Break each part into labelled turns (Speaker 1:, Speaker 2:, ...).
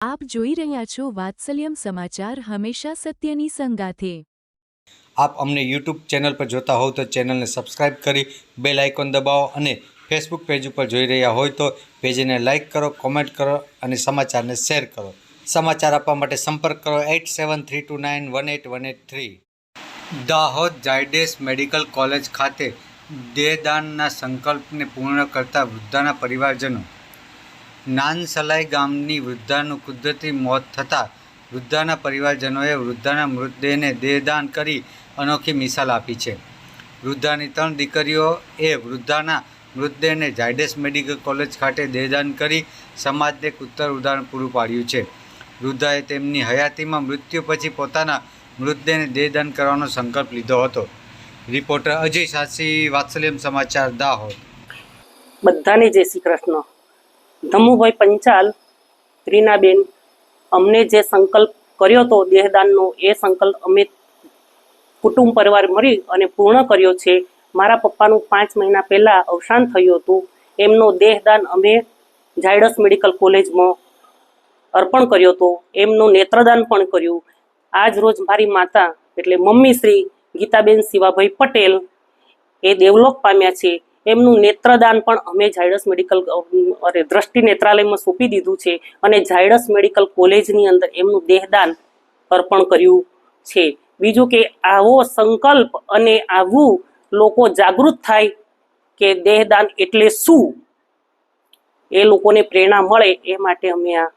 Speaker 1: આપ જોઈ રહ્યા છો વાત્સલ્યમ સમાચાર હંમેશા સત્યની સંગાથે.
Speaker 2: આપ અમને યુટ્યુબ ચેનલ પર જોતા હોવ તો ચેનલને સબસ્ક્રાઇબ કરી બેલ આઇકોન દબાવો અને ફેસબુક પેજ ઉપર જોઈ રહ્યા હોય તો પેજને લાઇક કરો, કોમેન્ટ કરો અને સમાચારને શેર કરો. સમાચાર આપવા માટે સંપર્ક કરો eight seven three two nine one eight one eight three. Dahod Zydus medical college ખાતે દેહદાનના સંકલ્પને પૂર્ણ કરતા વૃદ્ધાના પરિવારજનો નાનસલાઈ ગામની વૃદ્ધાનું કુદરતી મોત થતાં વૃદ્ધાના પરિવારજનોએ વૃદ્ધાના મૃતદેહને દેહદાન કરી અનોખી મિસાલ આપી છે. વૃદ્ધાની ત્રણ દીકરીઓએ વૃદ્ધાના મૃતદેહને ઝાયડસ મેડિકલ કોલેજ ખાતે દેહદાન કરી સમાજને ઉત્તર ઉદાહરણ પૂરું પાડ્યું છે. વૃદ્ધાએ તેમની હયાતીમાં મૃત્યુ પછી પોતાના મૃતદેહને દેહદાન કરવાનો સંકલ્પ લીધો હતો. રિપોર્ટર અજય સાસી, વાત્સલ્યમ સમાચાર દાહોદ.
Speaker 3: બધાને જય શ્રી કૃષ્ણ. ધમુભાઈ પંચાલ, ત્રીનાબેન, અમને જે સંકલ્પ કર્યો હતો દેહદાનનો, એ સંકલ્પ અમે કુટુંબ પરિવાર મળી અને પૂર્ણ કર્યો છે. મારા પપ્પાનું પાંચ મહિના પહેલાં અવસાન થયું હતું. એમનો દેહદાન અમે ઝાયડસ મેડિકલ કોલેજમાં અર્પણ કર્યો હતો. એમનું નેત્રદાન પણ કર્યું. આજ રોજ મારી માતા, એટલે મમ્મી શ્રી ગીતાબેન શિવાભાઈ પટેલ, એ દેવલોક પામ્યા છે. એમનું નેત્રદાન પણ અમે ઝાયડસ મેડિકલ અરે, દ્રષ્ટિ નેત્રાલયમાં સોંપી દીધું છે અને ઝાયડસ મેડિકલ કોલેજની અંદર એમનું દેહદાન અર્પણ કર્યું છે. બીજું કે આવો સંકલ્પ અને આવું લોકો જાગૃત થાય કે દેહદાન એટલે શું? એ લોકોને પ્રેરણા મળે એ માટે અમે આ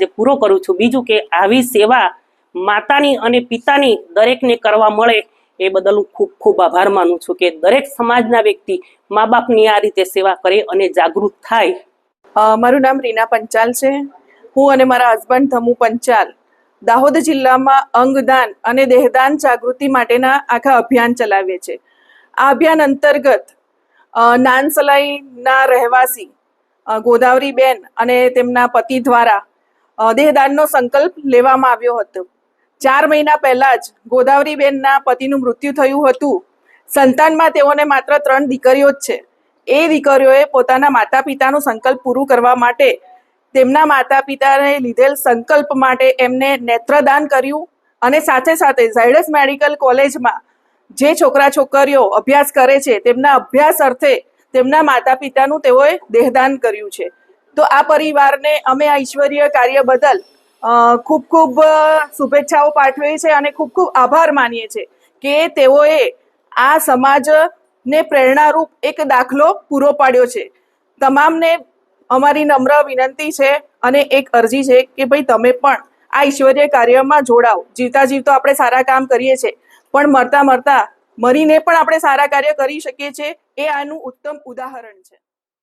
Speaker 3: જે પૂરો કરું છું. બીજું કે આવી સેવા માતાની અને પિતાની દરેકને કરવા મળે એ બદલ હું ખૂબ ખૂબ આભાર માનું છું કે દરેક સમાજના વ્યક્તિ મા બાપની આ રીતે સેવા કરે અને જાગૃત થાય.
Speaker 4: મારું નામ રીના પંચાલ છે. હું અને મારા હસબન્ડ ધમુ પંચાલ. દાહોદ જિલ્લામાં અંગદાન અને દેહદાન જાગૃતિ માટેના આખા અભિયાન ચલાવીએ છીએ. આ અભિયાન અંતર્ગત નાનસલાઈના રહેવાસી ગોદાવરી ગોદાવરીબેન અને તેમના પતિ દ્વારા દેહદાનનો સંકલ્પ લેવામાં આવ્યો હતો. ચાર મહિના પહેલા જ ગોદાવરીબેનના પતિનું મૃત્યુ થયું હતું. સંતાનમાં તેઓને માત્ર ત્રણ દીકરીઓ જ છે. એ દીકરીઓએ પોતાના માતા પિતાનું સંકલ્પ પૂરું કરવા માટે તેમના માતા પિતાને લીધેલ સંકલ્પ માટે એમને નેત્રદાન કર્યું અને સાથે સાથે ઝાયડસ મેડિકલ કોલેજમાં જે છોકરા છોકરીઓ અભ્યાસ કરે છે, તેમના અભ્યાસ અર્થે તેમના માતા પિતાનું તેઓએ દેહદાન કર્યું છે. તો આ પરિવારને અમે આ ઈશ્વરીય કાર્ય બદલ ખૂબ ખૂબ શુભેચ્છાઓ પાઠવીએ છીએ અને ખૂબ ખૂબ આભાર માનીએ છીએ કે તેઓએ આ સમાજને પ્રેરણારૂપ એક દાખલો પૂરો પાડ્યો છે. તમામને અમારી નમ્ર વિનંતી છે અને એક અરજી છે કે ભાઈ તમે પણ આ ઈશ્વરીય કાર્યમાં જોડાઓ. જીવતા જીવતો આપણે સારા કામ કરીએ છીએ, પણ મરતા મરતા મરીને પણ આપણે સારા કાર્ય કરી શકીએ છીએ એ આનું ઉત્તમ ઉદાહરણ છે.